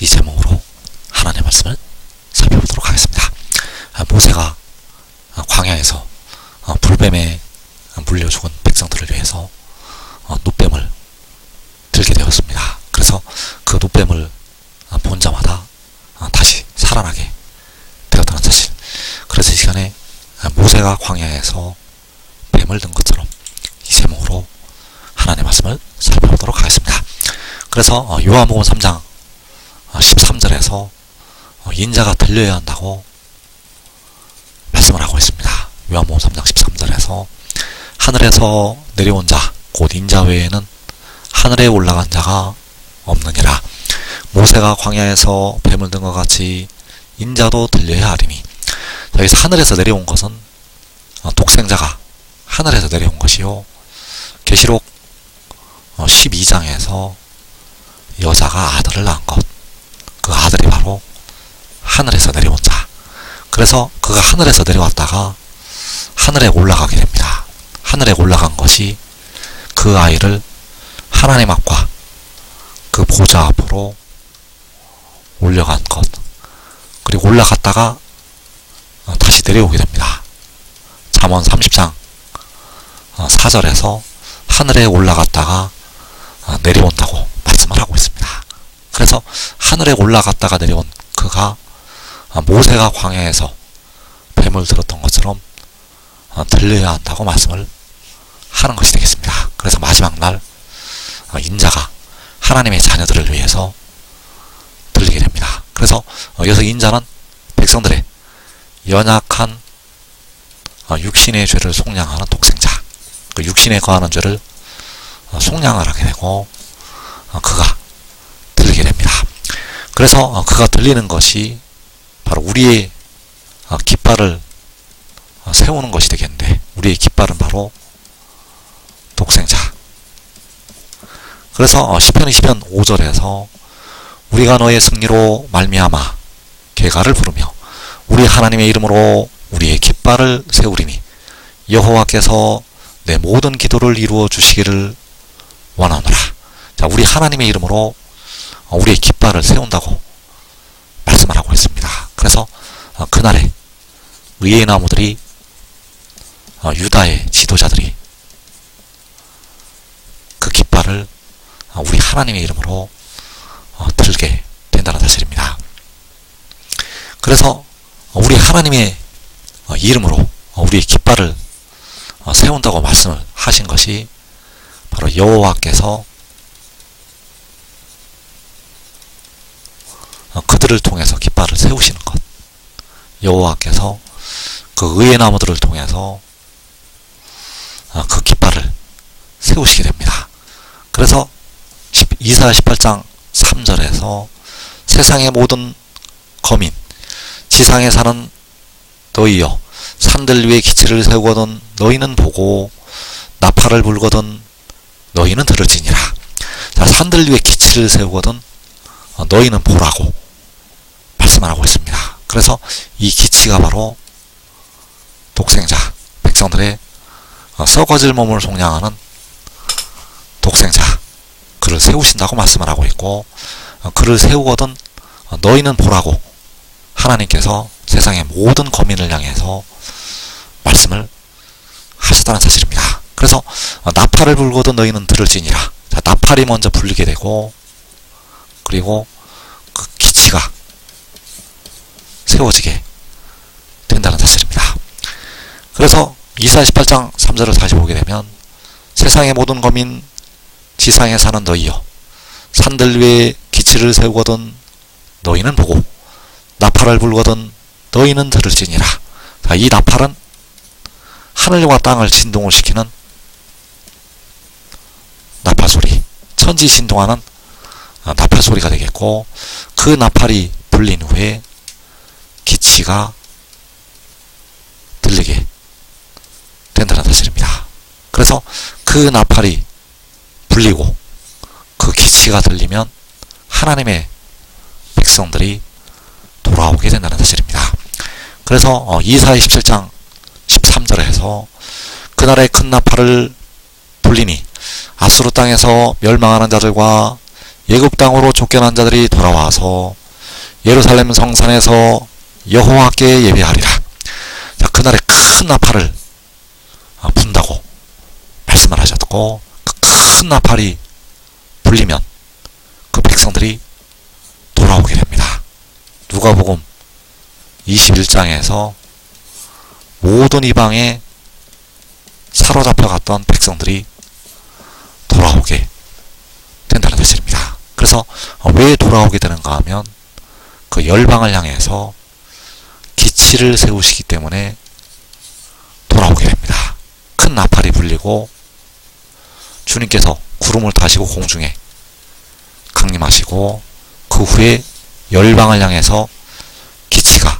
이 제목으로 하나님의 말씀을 살펴보도록 하겠습니다. 아, 모세가 아, 광야에서 아, 불뱀에 물려 죽은 백성들을 위해서 어, 노뱀을 들게 되었습니다. 그래서 그 노뱀을 본 자마다 다시 살아나게 되었다는 사실. 그래서 이 시간에 모세가 광야에서 뱀을 든 것처럼 이 제목으로 하나님의 말씀을 살펴보도록 하겠습니다. 그래서 어, 요한복음 3장 13절에서 어, 인자가 들려야 한다고 말씀을 하고 있습니다. 요한복음 3장 13절에서 하늘에서 내려온 자, 곧 인자 외에는 하늘에 올라간 자가 없느니라. 모세가 광야에서 뱀을 든 것 같이 인자도 들려야 하리니. 여기서 하늘에서 내려온 것은 어, 독생자가 하늘에서 내려온 것이요. 계시록 12장에서 여자가 아들을 낳은 것. 하늘에서 내려온 자. 그래서 그가 하늘에서 내려왔다가 하늘에 올라가게 됩니다. 하늘에 올라간 것이 그 아이를 하나님 앞과 그 보좌 앞으로 올려간 것. 그리고 올라갔다가 다시 내려오게 됩니다. 잠언 30장 4절에서 하늘에 올라갔다가 내려온다고 말씀을 하고 있습니다. 그래서 하늘에 올라갔다가 내려온 그가 모세가 광야에서 뱀을 들었던 것처럼 들려야 한다고 말씀을 하는 것이 되겠습니다. 그래서 마지막 날 인자가 하나님의 자녀들을 위해서 들리게 됩니다. 그래서 여기서 인자는 백성들의 연약한 육신의 죄를 속량하는 독생자, 그 육신에 거하는 죄를 속량을 하게 되고 그가 들리게 됩니다. 그래서 그가 들리는 것이 바로 우리의 깃발을 세우는 것이 되겠는데 우리의 깃발은 바로 독생자. 그래서 시편 20편 5절에서 우리가 너의 승리로 말미암아 개가를 부르며 우리 하나님의 이름으로 우리의 깃발을 세우리니 여호와께서 내 모든 기도를 이루어 주시기를 원하노라. 자, 우리 하나님의 이름으로 우리의 깃발을 세운다고 말씀을 하고 있습니다. 그래서 그날에 의의 나무들이 유다의 지도자들이 그 깃발을 우리 하나님의 이름으로 들게 된다는 사실입니다. 그래서 우리 하나님의 이름으로 우리의 깃발을 세운다고 말씀을 하신 것이 바로 여호와께서 그들을 통해서 깃발을 세우시는 것. 여호와께서 그 의의 나무들을 통해서 그 깃발을 세우시게 됩니다. 그래서 이사 18장 3절에서 세상의 모든 거민, 지상에 사는 너희여, 산들 위에 기치를 세우거든 너희는 보고 나팔을 불거든 너희는 들을지니라. 자, 산들 위에 기치를 세우거든 너희는 보라고 말씀을 하고 있습니다. 그래서 이 기치가 바로 독생자, 백성들의 썩어질 몸을 속량하는 독생자, 그를 세우신다고 말씀을 하고 있고, 그를 세우거든 너희는 보라고 하나님께서 세상의 모든 거민을 향해서 말씀을 하셨다는 사실입니다. 그래서 나팔을 불거든 너희는 들을지니라. 자, 나팔이 먼저 불리게 되고, 그리고 그 기치가 세워지게 된다는 사실입니다. 그래서 이사 18장 3절을 다시 보게 되면 세상의 모든 거민 지상에 사는 너희여 산들 위에 기치를 세우거든 너희는 보고 나팔을 불거든 너희는 들을지니라. 자, 이 나팔은 하늘과 땅을 진동을 시키는 나팔 소리, 천지 진동하는 나팔 소리가 되겠고 그 나팔이 불린 후에 기치가 들리게 된다는 사실입니다. 그래서 그 나팔이 불리고 그 기치가 들리면 하나님의 백성들이 돌아오게 된다는 사실입니다. 그래서 이사 27장 13절에서 그날의 큰 나팔을 불리니 아수르 땅에서 멸망하는 자들과 예굽 땅으로 쫓겨난 자들이 돌아와서 예루살렘 성산에서 여호와께 예배하리라. 자, 그날에 큰 나팔을 아, 분다고 말씀을 하셨고 그 큰 나팔이 불리면 그 백성들이 돌아오게 됩니다. 누가복음 21장에서 모든 이방에 사로잡혀 갔던 백성들이 돌아오게 된다는 사실입니다. 그래서 왜 돌아오게 되는가 하면 그 열방을 향해서 기치를 세우시기 때문에 돌아오게 됩니다. 큰 나팔이 불리고 주님께서 구름을 타시고 공중에 강림하시고 그 후에 열방을 향해서 기치가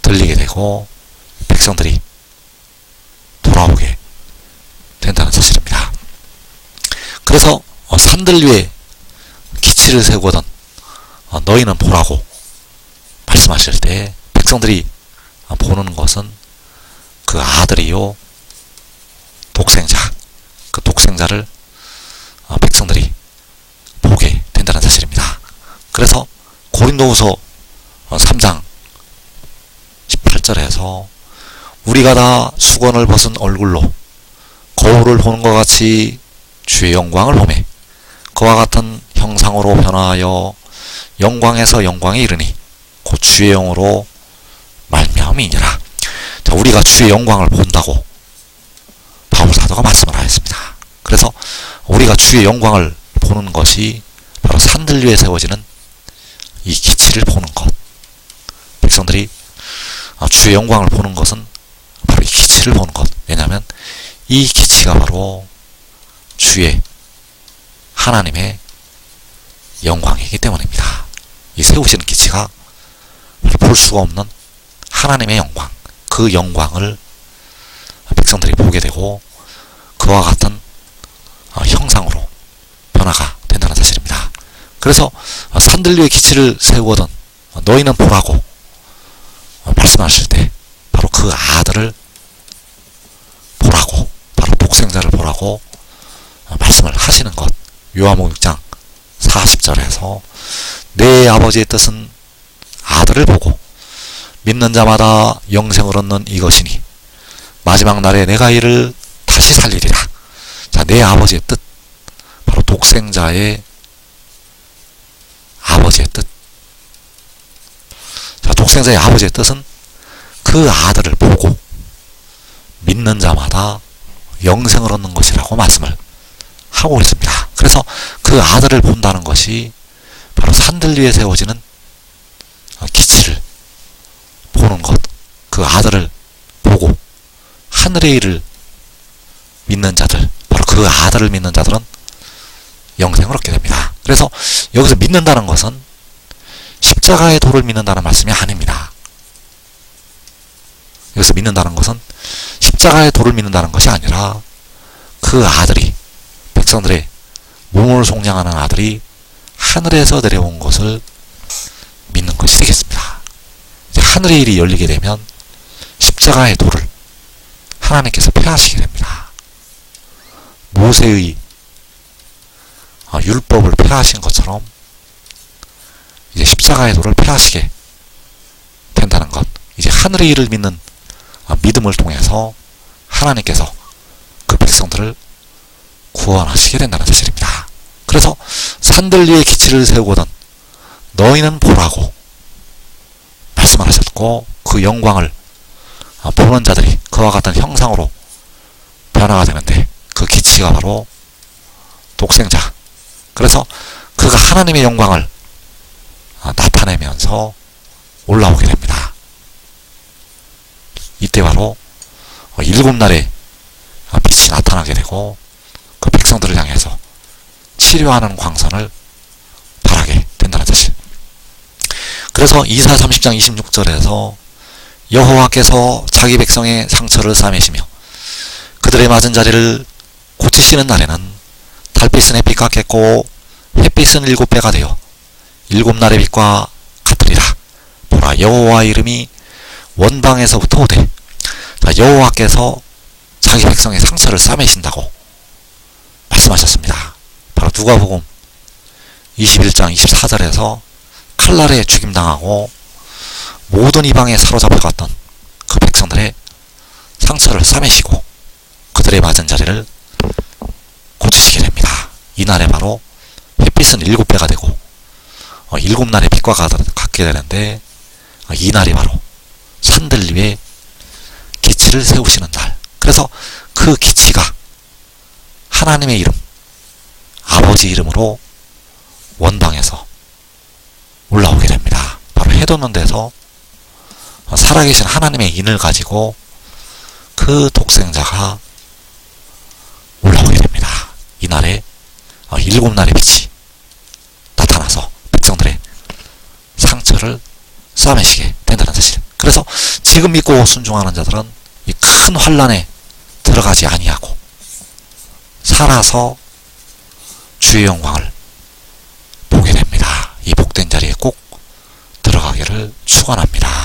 들리게 되고 백성들이 돌아오게 된다는 사실입니다. 그래서 어, 산들 위에 기치를 세우거든 어, 너희는 보라고 말씀하실 때 백성들이 어, 보는 것은 그 아들이요 독생자 그 독생자를 어, 백성들이 보게 된다는 사실입니다. 그래서 고린도후서 어, 3장 18절에서 우리가 다 수건을 벗은 얼굴로 거울을 보는 것 같이 주의 영광을 보매 그와 같은 형상으로 변화하여 영광에서 영광에 이르니 곧 주의 영으로 말미암이니라. 자, 우리가 주의 영광을 본다고 바울 사도가 말씀을 하였습니다. 그래서 우리가 주의 영광을 보는 것이 바로 산들 위에 세워지는 이 기치를 보는 것. 백성들이 아, 주의 영광을 보는 것은 바로 이 기치를 보는 것. 왜냐하면 이 기치가 바로 주의 하나님의 영광이기 때문입니다. 이 세우시는 기치가 볼 수가 없는 하나님의 영광, 그 영광을 백성들이 보게 되고 그와 같은 어, 형상으로 변화가 된다는 사실입니다. 그래서 어, 산들 위에 기치를 세우거든 어, 너희는 보라고 말씀하실 때 바로 그 아들을 보라고 바로 독생자를 보라고 말씀을 하시는 것 요한복음 6장 40절에서 내 아버지의 뜻은 아들을 보고 믿는 자마다 영생을 얻는 이것이니 마지막 날에 내가 이를 다시 살리리라. 자, 내 아버지의 뜻. 바로 독생자의 아버지의 뜻. 자, 독생자의 아버지의 뜻은 그 아들을 보고 믿는 자마다 영생을 얻는 것이라고 말씀을 하고 있습니다. 그래서 그 아들을 본다는 것이 바로 산들 위에 세워지는 기치를. 그 아들을 보고 하늘의 일을 믿는 자들, 바로 그 아들을 믿는 자들은 영생을 얻게 됩니다. 그래서 여기서 믿는다는 것은 십자가의 도를 믿는다는 말씀이 아닙니다. 여기서 믿는다는 것은 십자가의 도를 믿는다는 것이 아니라 그 아들이 백성들의 몸을 속량하는 아들이 하늘에서 내려온 것을 믿는 것이 되겠습니다. 하늘의 일이 열리게 되면 십자가의 도를 하나님께서 폐하시게 됩니다. 모세의 어, 율법을 폐하신 것처럼 이제 십자가의 도를 폐하시게 된다는 것. 이제 하늘의 일을 믿는 어, 믿음을 통해서 하나님께서 그 백성들을 구원하시게 된다는 사실입니다. 그래서 산들 위에 기치를 세우거든 너희는 보라고 말씀을 하셨고 그 영광을 어, 보는 자들이 그와 같은 형상으로 변화가 되는데 그 기치가 바로 독생자. 그래서 그가 하나님의 영광을 어, 나타내면서 올라오게 됩니다. 이때 바로 어, 일곱 날에 빛이 나타나게 되고 그 백성들을 향해서 치료하는 광선을 바라게 된다는 사실. 그래서 이사 30장 26절에서 여호와께서 자기 백성의 상처를 싸매시며 그들의 맞은 자리를 고치시는 날에는 달빛은 햇빛 같겠고 햇빛은 일곱 배가 되어 일곱 날의 빛과 같으리라. 보라 여호와 이름이 원방에서부터 오되 자, 여호와께서 자기 백성의 상처를 싸매신다고 말씀하셨습니다. 바로 누가복음 21장 24절에서 칼날에 죽임당하고 모든 이방에 사로잡혀갔던 그 백성들의 상처를 싸매시고 그들의 맞은 자리를 고치시게 됩니다. 이날에 바로 햇빛은 일곱 배가 되고 어, 일곱 날의 빛과 가- 같게 되는데 어, 이날이 바로 산들 위에 기치를 세우시는 날. 그래서 그 기치가 하나님의 이름, 아버지 이름으로 원방에서 올라오게 됩니다. 바로 해돋는 데서 어, 살아계신 하나님의 인을 가지고 그 독생자가 올라오게 됩니다. 이날에 어, 일곱 날의 빛이 나타나서 백성들의 상처를 싸매시게 된다는 사실. 그래서 지금 믿고 순종하는 자들은 이 큰 환란에 들어가지 아니하고 살아서 주의 영광을 보게 됩니다. 이 복된 자리에 꼭 들어가기를 축원합니다.